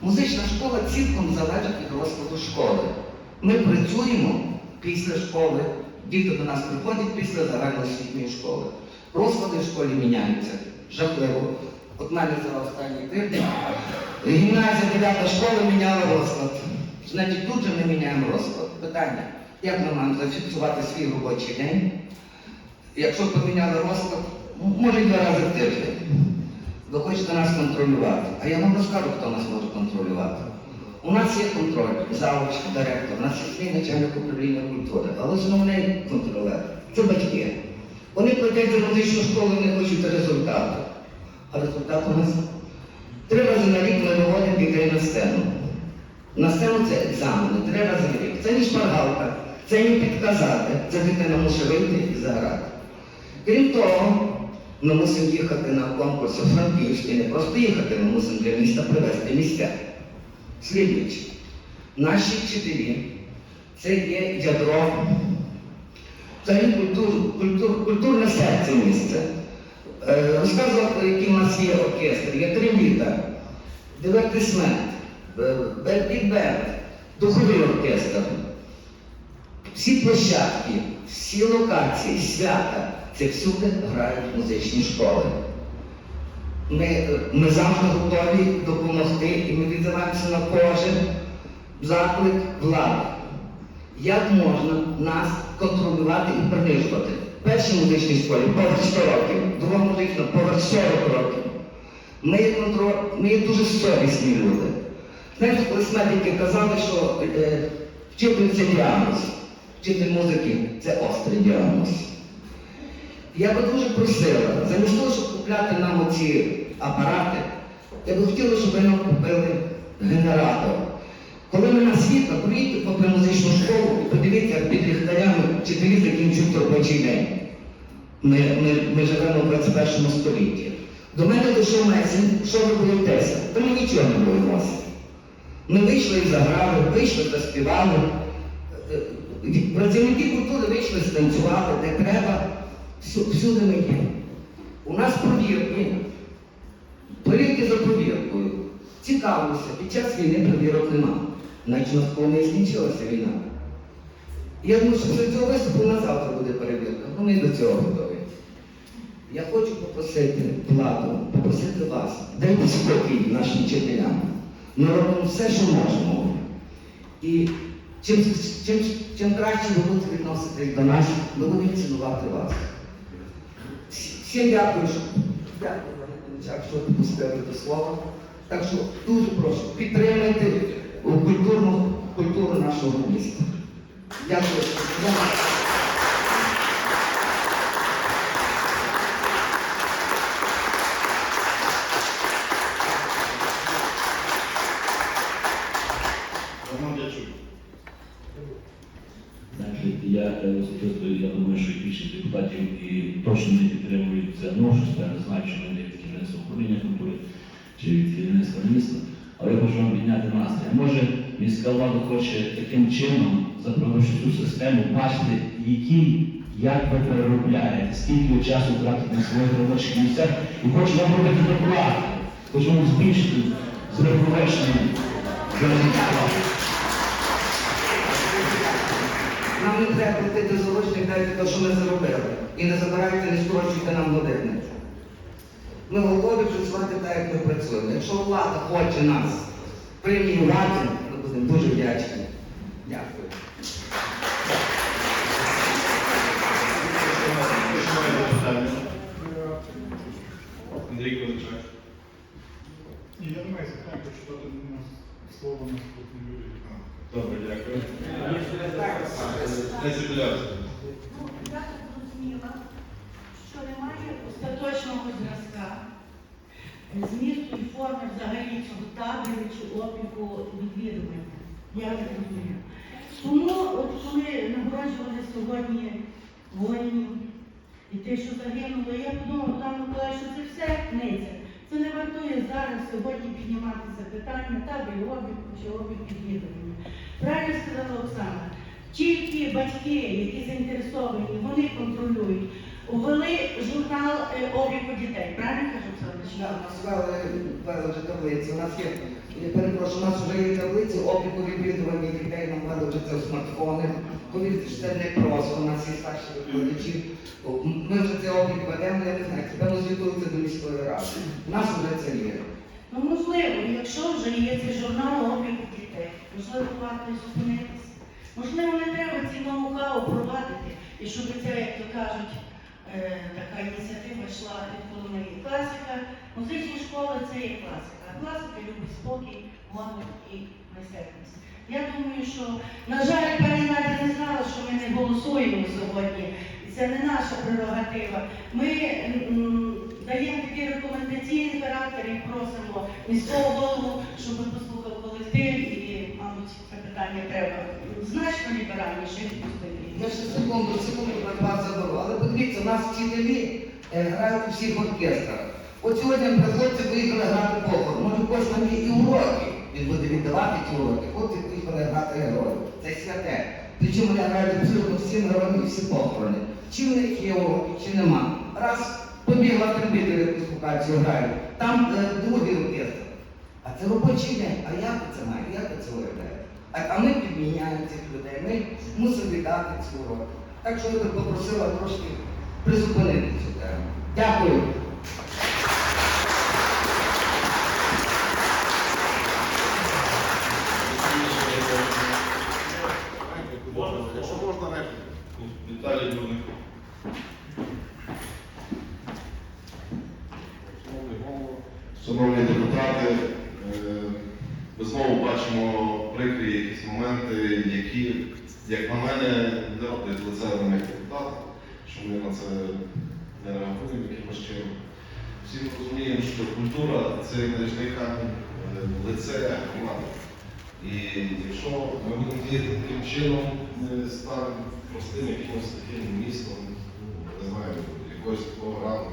Музична школа цілком залежить від розкладу школи. Ми працюємо після школи, діти до нас приходять після загальноосвітньої школи. Розклади в школі міняються. Жахливо. От мене за останній тиждень гімназія 9 школа міняла розклад. Значить, тут же ми міняємо розклад. Питання, як ми маємо зафіксувати свій робочий день? Якщо поміняли розклад, може й два рази в тиждень. Ви хочете нас контролювати. А я вам розкажу, хто нас може контролювати. У нас є контроль, завуч, директор, у нас є начальник управління культури, але основний контролер це батьки. Вони платять за музичну школу, вони хочуть результату. А результат у нас три рази на рік ми виводимо дітей на сцену. На сцену це екзамени, три рази на рік. Це не шпаргалка, це не підказати, це дитина мусить вийти і заграти. Крім того, ми мусимо їхати на конкурс у Франківській, не просто їхати, ми мусимо для міста привезти місця. Слідуючи, наші вчителі це є ядро, взагалі культур, культур, культурне серце місця. Е, розказував, який в нас є оркестр, є три літа, дивертисмент, бек-бік-бенд, духовий оркестр. Всі площадки, всі локації, свята, це всюди грають музичні школи. Ми, е, ми завжди готові допомогти і ми відзиваємося на кожен заклик влади. Як можна нас контролювати і принижувати? Першій музичній школі поверх 100 років, друга музична поверх 40 років. Ми є, контроль, ми є дуже совісні люди. Знаєте, колись медики казали, що е, вчитель діагноз, вчитель музики це острий діагноз. Я би дуже просила, замість того, щоб купляти нам оці апарати, я би хотіла, щоб ви нам купили генератор. Коли ми на світло, поїдьте попри музичну школу і подивіться, під ліхтарями вчителі закінчують робочий день. Ми, ми, ми живемо в 21 столітті. До мене дійшов месень, що ви боїтеся? Та ми нічого не боїмося. Ми вийшли і заграли, вийшли, заспівали. Працівники культури вийшли, станцювали, де треба. Всюди ми є. У нас провірки. Перевірки за провіркою. Цікавимося, під час війни провірок нема. Навіть у нас не скінчилася війна. Я думаю, що після цього виступу на завтра буде перевірка. Вони до цього готові. Я хочу попросити владу, попросити вас, дайте спокій нашим вчителям. Ми робимо все, що можемо. І чим, чим, чим краще ви будете відноситись до нас, ми будемо цінувати вас. Всім дякую, що дякую, що допустили до слова. Так що дуже прошу, підтримайте культурну культуру нашого міста. Дякую. Роман Дячук. Значить, я е, особисто, я думаю, що і більшість депутатів і точно не підтримують це новшество. Я не знаю, чи вони від керівництва управління культури, чи від керівництва міста. Але я хочу вам підняти настрій. Може, міська влада хоче таким чином запровадити цю систему, бачити, які, як ви переробляєте, скільки часу тратите на своїх робочих місцях, і хоче вам робити доплати, хоче вам збільшити з регулювачним Нам не треба платити заручник, дайте те, що ми заробили. І не забирайте, не скорочуйте нам години. Ми готові працювати так, як ми працюємо. Якщо влада хоче нас преміювати, ми будемо дуже вдячні. Дякую. Андрій. Ні, я не маю запитань, хочу дати на слово наступній Юрію. Добре, дякую. Ну, я так зрозуміла, що немає остаточного зразка змісту і форми взагалі цього табору чи опіку відвідування. Я так розумію. Тому, от коли нагороджували сьогодні воїнів і те, що загинуло, я подумала, там Миколаїв, що це все книзя. Це не вартує зараз сьогодні піднімати це питання, табір обіг чи обіг відвідування. Правильно сказала Оксана. Тільки батьки, які заінтересовані, вони контролюють. Ввели журнал обігу обліку дітей. Правильно кажу, Оксана? Валерійович. Да, у нас ввели, ввели вже таблиці. У нас є, я перепрошую, у нас вже є таблиці обліку відвідування дітей, нам ввели вже це в смартфони. Повірте, що це не просто, у нас є старші викладачі. Ми вже цей облік ведемо, я не знаю, певно звітується до міської ради. У нас вже це є. Ну, можливо, якщо вже є цей журнал обліку дітей, можливо, варто зупинитися. Можливо, не треба ці ноу-хау провадити, і щоб це, як то кажуть, е, така ініціатива йшла від головної класика. Музичні школи це є класика. Класика любить спокій, увагу і майстерність. Я думаю, що, на жаль, пані Надя не знала, що ми не голосуємо сьогодні. І це не наша прерогатива. Ми даємо такий рекомендаційний характер і просимо міського голову, щоб послухав колектив і, мабуть, це питання треба значно ліберальніше відпустити. Я ще секунду, секунду про вас заберу. Але подивіться, у нас вчителі е, грають у всіх оркестрах. От сьогодні хлопці виїхали грати похор. Може там є і уроки. Він буде віддавати ті уроки. Хлопці поїхали грати героїв. Це святе. Причому вони грають абсолютно всім героям і всі похорони. Чи в них є уроки, чи нема. Раз побігла трембіти якусь грають. Там е, другий оркестр. А це робочий день. А як це має? Як це уявляєте? А, а ми підміняємо цих людей. Ми мусимо віддати ці уроки. Так що я попросила трошки призупинити цю тему. Дякую. Якщо можна. Віталій Дурник. Шановні депутати, е, ми знову бачимо прикрі якісь моменти, які, як на мене, не роблять лице на них депутата, що ми на це не реагуємо якимось чином. Всі ми розуміємо, що культура це нерічний е, лице громади. І якщо ми будемо діяти таким чином, ми станемо простим якимось таким містом, ну, не знаю, якогось такого рану.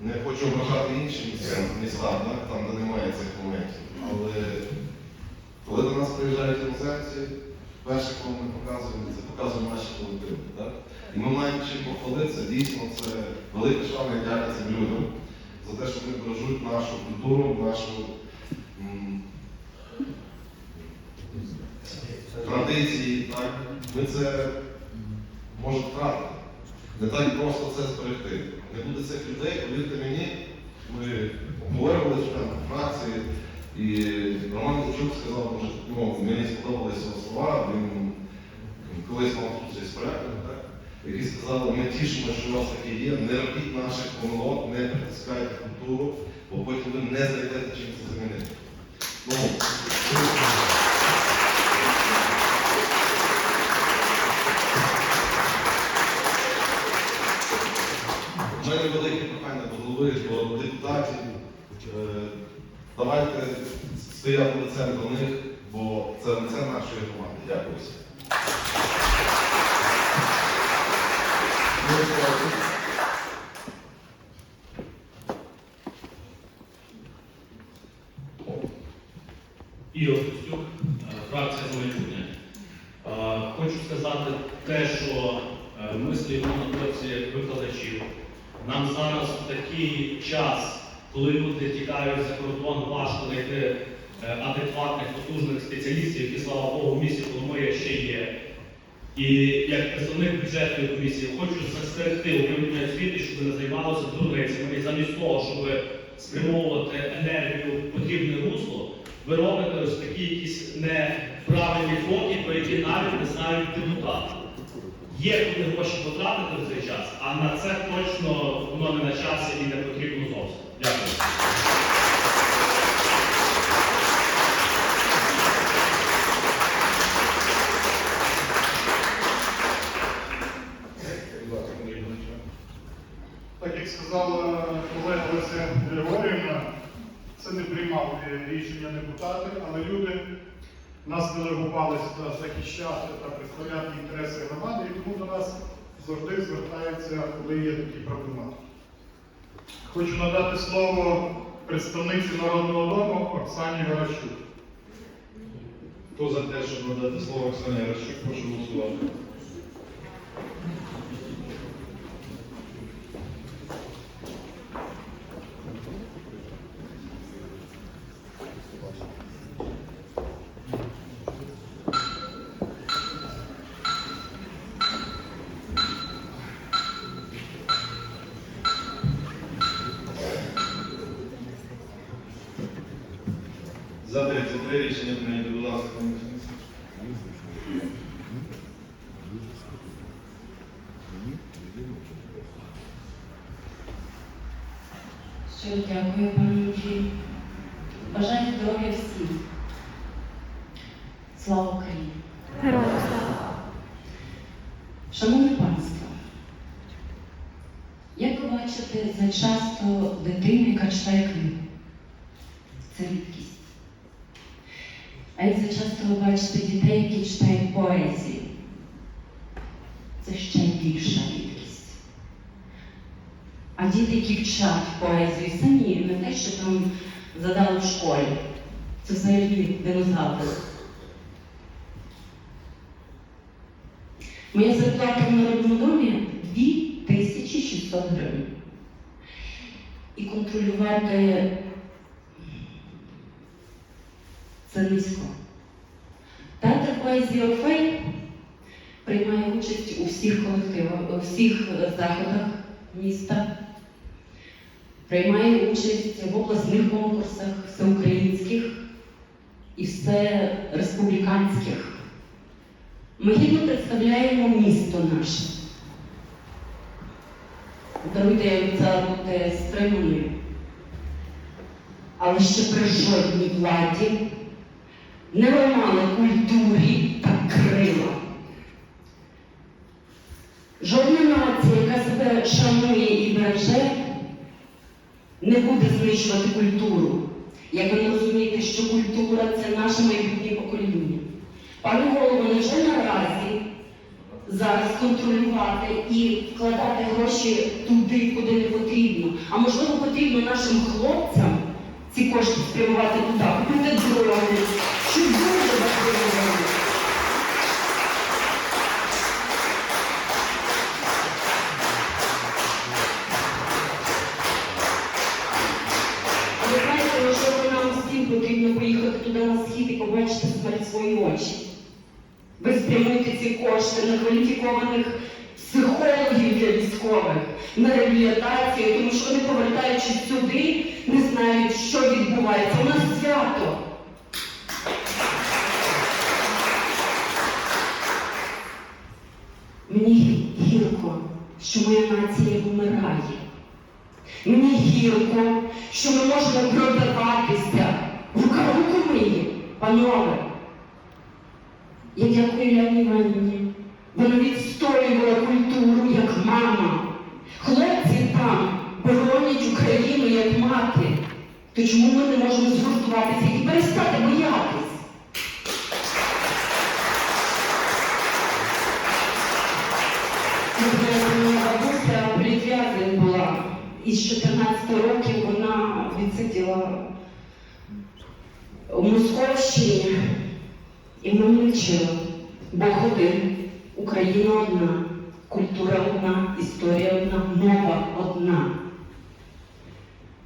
Не хочу ображати інші міста, так, там, де немає цих моментів. Але коли до нас приїжджають іноземці, перше, кого ми показуємо, це показуємо наші колективи. І ми маємо чим похвалитися, дійсно, це велика шана і дяка цим людям за те, що вони бережуть нашу культуру, нашу. традиції, так, ми це можемо втратити. Не так просто це зберегти. Не буде цих людей, повірте мені, ми обговорювали член фракції, і Роман Кучук сказав, що ну, мені сподобалися його слова, він колись мав зустріч з проектом, які сказали, ми тішимо, що у вас таке є, не робіть наших помилок, не притискайте культуру, бо потім ви не знайдете чим це замінити. Ну, У мене велике прохання до голови, до депутатів. Е, Давайте стояти лицем до них, бо це лице нашої громади. Дякую всім. Ігор Костюк, е, фракція «За. Е, Хочу сказати те, що е, ми стоїмо на боці викладачів. Нам зараз в такий час, коли люди кордон, важко знайти е, адекватних, потужних спеціалістів, які, слава Богу, в місті Коломия ще є. І як представник бюджетної комісії хочу застерегти управління освіти, щоб не займалося дурницями. І замість того, щоб спрямовувати енергію в потрібне русло, ви робите ось такі якісь неправильні кроки, про які навіть не знають депутати. Є куди гроші потратити в цей час, а на це точно воно не на часі і не потрібно зовсім. Дякую. Так як сказала колега Леся Григорівна, це не приймали рішення депутати, але люди нас делегувалися захищати та представляти інтереси громади, і тому до нас завжди звертаються, коли є такі проблематики. Хочу надати слово представниці Народного дому Оксані Гаращук. Хто за те, щоб надати слово Оксані Ращук, прошу голосувати. За 33 рішення прийнято, будь ласка. Щиро дякую, пані. Бажаю здоров'я всім. Слава Україні! Героям слава! Шановне панство, як ви бачите, зачасто дитину, яка читає книгу. Це рідкість. А як зачасто ви бачите дітей, які читають поезію, це ще більша рідкість. А діти, які вчать поезію самі, не те, що там задали в школі. Це взагалі динозаври. Моя зарплата в народному домі 2600 гривень. І контролювати це низько. Театр поезії Орфей приймає участь у всіх колективах, у всіх заходах міста, приймає участь в обласних конкурсах, всеукраїнських і всереспубліканських. Ми гідно представляємо місто наше. Даруйте, я обіцяла бути стриманою. Але ще при жодній владі не ламали культурі та крила. Жодна нація, яка себе шанує і береже, не буде знищувати культуру. Як ви не розумієте, що культура це наше майбутнє покоління. Пане голово, невже наразі зараз контролювати і вкладати гроші туди, куди не потрібно? А можливо, потрібно нашим хлопцям ці кошти спрямувати туди, купити дрони, що дуже важливо. Миє, панове. Я дякую Ляні Іванівні. Вона відстоювала культуру як мама. Хлопці там боронять Україну як мати. То чому ми не можемо згуртуватися і перестати боятись? Ви моя бабуся політв'язень була. І з 14 років вона відсиділа у Московщині. І мене вчила. Бог один, Україна одна, культура одна, історія одна, мова одна.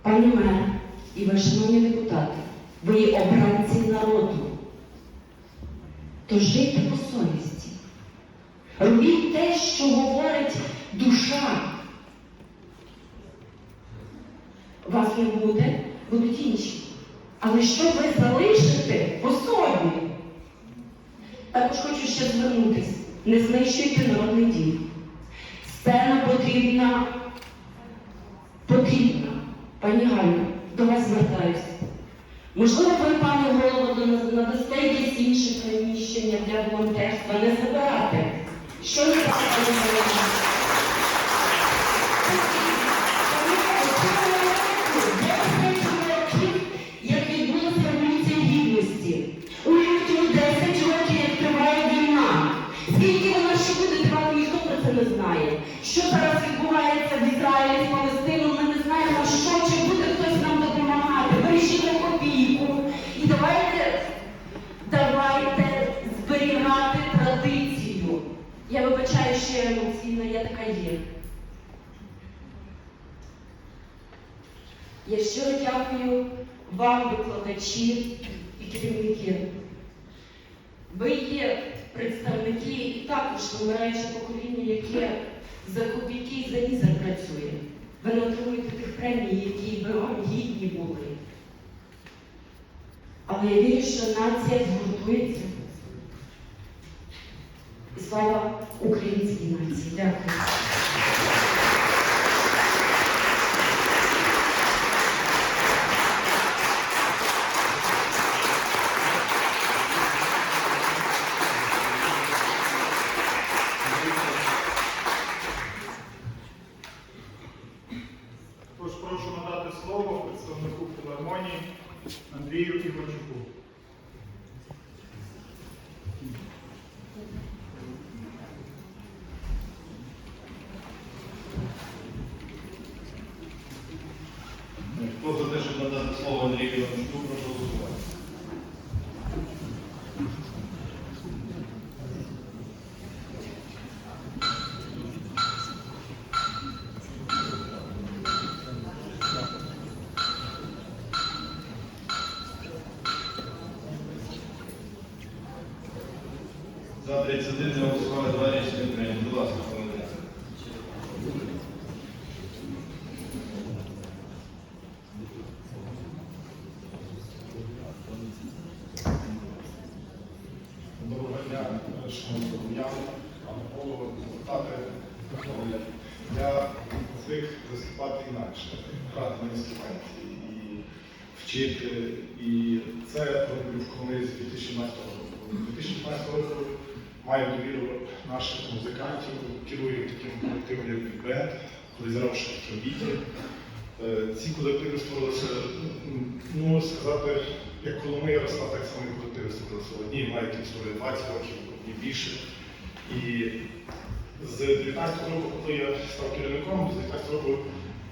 Пані мер і ви, шановні депутати, ви є обранці народу. То жийте по совісті. Робіть те, що говорить душа. Вас не буде, будуть інші. Але що ви залишите по собі? Також хочу ще звернутися. Не знищуйте народний дім. Сцена потрібна, потрібна. Пані Галю, до вас звертаюся. Можливо, ви, пане голово, надасте якесь інше приміщення для волонтерства, не забирати. Що не так, викладачі і керівники. Ви є представники і також вимираюче покоління, яке за копійки і за мізер працює. Ви не отримуєте тих премій, які ви вам гідні були. Але я вірю, що нація згуртується. І слава українській нації. Дякую. Тож прошу надати слово представнику філармонії Андрію Ігорчуку. Хто за те, щоб надати слово Андрію Івановичу, прошу голосувати. За 31 не голосували, два рішення прийняті. Будь ласка, пане Андрій. Доброго дня, шановні громадяни, пане голово, депутати. Е, Я звик виступати інакше, грати на інструменті і вчити. І це роблю в з 2012 року. З 2012 року маю довіру наших музикантів, керую таким колективом, як Big Band, коли зараз ще в Тробіті. Е, Ці колективи створилися, ну сказати, як Коломия росла, так само колективи створилися. Одні мають історію 20 років, одні більше. І з 19 року, коли я став керівником, з 19 року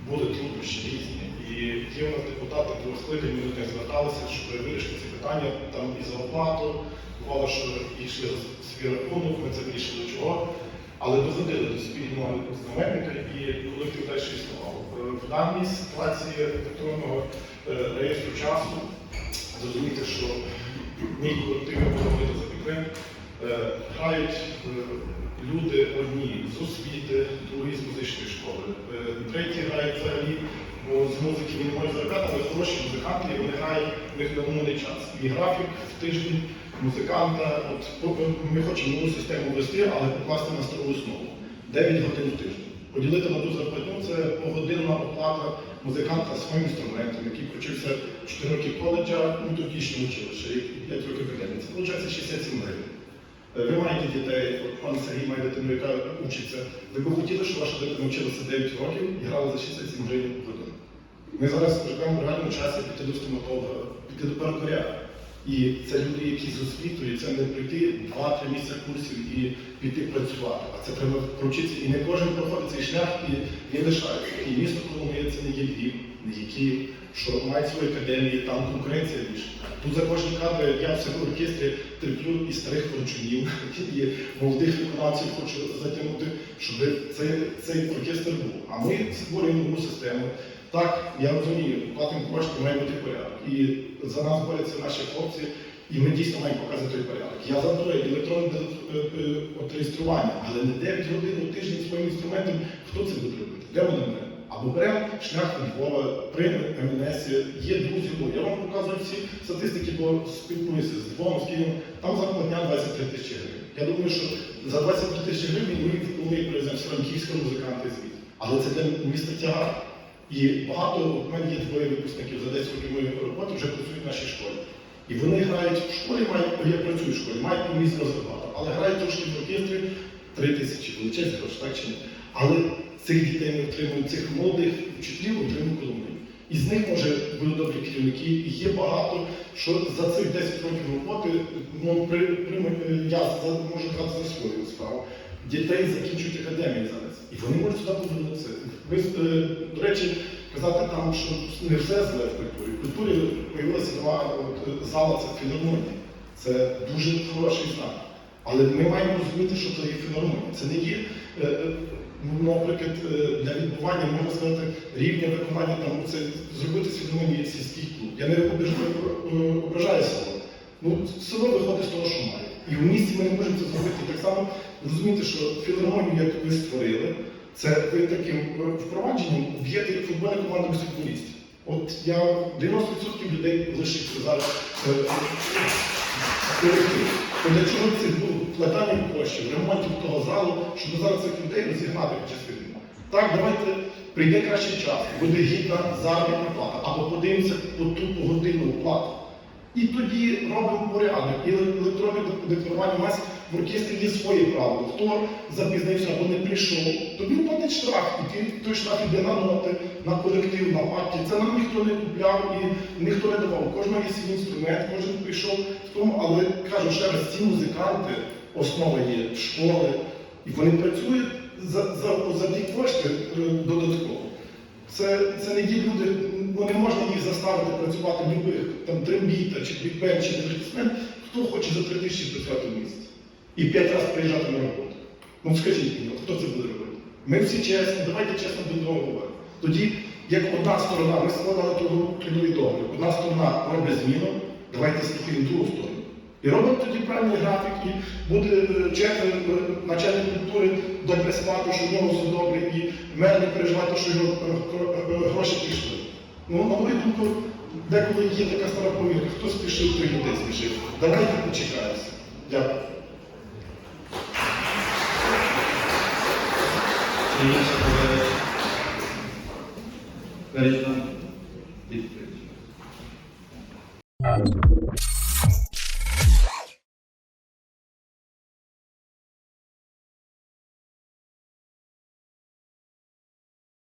були труднощі різні. І є у нас депутати другого скликання, до них зверталися, щоб вирішити ці питання там і за оплату. Бувало, що йшли за свій рахунок, ми це вирішили чого. Але доходили до спільного знаменника і колектив далі існував. Е, В даній ситуації електронного е, реєстру часу зрозуміти, що мій колектив буде за підтримку, грають е, люди одні з освіти, другі з музичної школи, треті грають взагалі, бо з музики не можуть заробляти, але хороші музиканти, вони грають в них на час. І графік в тиждень музиканта, от ми хочемо нову систему ввести, але покласти на стару основу. 9 годин в тиждень. Поділити на ту зарплатню це погодинна оплата музиканта своїм інструментом, який провчився 4 роки коледжа, ну тодішнє училище, і 5 років академії. Це виходить 67 гривень. Е, Ви маєте дітей, пан Сергій має дитину, яка учиться. Ви б хотіли, щоб ваша дитина вчилася 9 років і грала за 67 гривень. Ми зараз живемо в реальному часі піти до стоматолога, піти до перукаря. І це люди, які з освітою, це не прийти 2-3 місяці курсів і піти працювати. А це треба провчитися. І не кожен проходить цей шлях і він лишається. І місто Коломия це не є Львів, не є Київ, що мають свої академії, там конкуренція більше. Тут за кожні кадри я в цьому оркестрі терплю і старих хорчунів, і молодих виконавців хочу затягнути, щоб цей, цей оркестр був. А ми створюємо нову систему. Так, я розумію, платимо кошти, має бути порядок. І за нас борються наші хлопці, і ми дійсно маємо показати той порядок. Я за те електронне е, е, реєстрування, але не 9 годин у тиждень своїм інструментом. Хто це буде робити? Де вони беремо? Або беремо шлях Львова, при МНС, є друзі. Ну, я вам показую всі статистики, бо спілкуюся з Львовом, з Києвом, там зарплатня 23 тисячі гривень. Я думаю, що за 23 тисячі гривень ми, ми привеземо з франківського музиканта звідти. Але це для міста тягар. І багато у мене є двоє випускників за 10 років роботи вже працюють в нашій школі. І вони грають в школі, мають, я працюю в школі, мають помісну зарплату, але грають трошки в оркестрі 3 тисячі, величезні гроші, так чи ні? Але цих дітей ми отримуємо, цих молодих вчителів отримуємо Коломию. І з них може будуть добрі керівники. І є багато, що за цих 10 років роботи ну, при, при, я можу казати за свою справу. Дітей закінчують академії зараз. І вони можуть сюди повернутися. Ви, е, до речі, казати там, що не все зле в культурі. В культурі з'явилася нова от, зала, це філармонія. Це дуже хороший знак. Але ми маємо розуміти, що це є філармонія. Це не є, е, е, ну, наприклад, для відбування, можна сказати, рівня виконання там, це зробити філармонії сільський клуб. Я не ображаю село. Ну, село виходить з того, що має. І в місті ми не можемо це зробити. Так само розумієте, що філармонію, як ви створили, це ви таким впровадженням б'єте футбольну команду без футболістів. От я 90% людей лишиться зараз. е. Для чого це було вкладання коштів, ремонтів того залу, щоб зараз цих людей розігнати під час війни? Так, давайте прийде кращий час, буде гідна заробітна плата, або подивимося по ту погодинну плату. І тоді робимо порядок. І електронне декларування у в оркестрі є своє правило. Хто запізнився або не прийшов, то він платить штраф. І ті- той штраф йде на ноти, на колектив, на партії. Це нам ніхто не купляв і ніхто не давав. Кожного є свій інструмент, кожен прийшов в тому, але кажу ще раз, ці музиканти, основа є школи, і вони працюють за, за, за ті кошти е, додатково. Це, це не ті люди, ну не можна їх заставити працювати любих, там трембіта, чи бікбен, чи дефрітсмен, хто хоче за три тисячі працювати в місті і п'ять разів приїжджати на роботу. Ну скажіть мені, хто це буде робити? Ми всі чесні, давайте чесно до одного говоримо. Тоді, як одна сторона, ми складали трудовий договір, одна сторона робить зміну, давайте слухаємо другу сторону. І робимо тоді правильний графік, і буде е, чесний е, начальник культури добре спати, що нього все добре, і мер не переживати, що його е, гроші пішли. Ну, на мою думку, деколи є така стара помірка, хто спішив, той йде спішив. Давайте почекаємося. Дякую. Перед інші. Відповідь.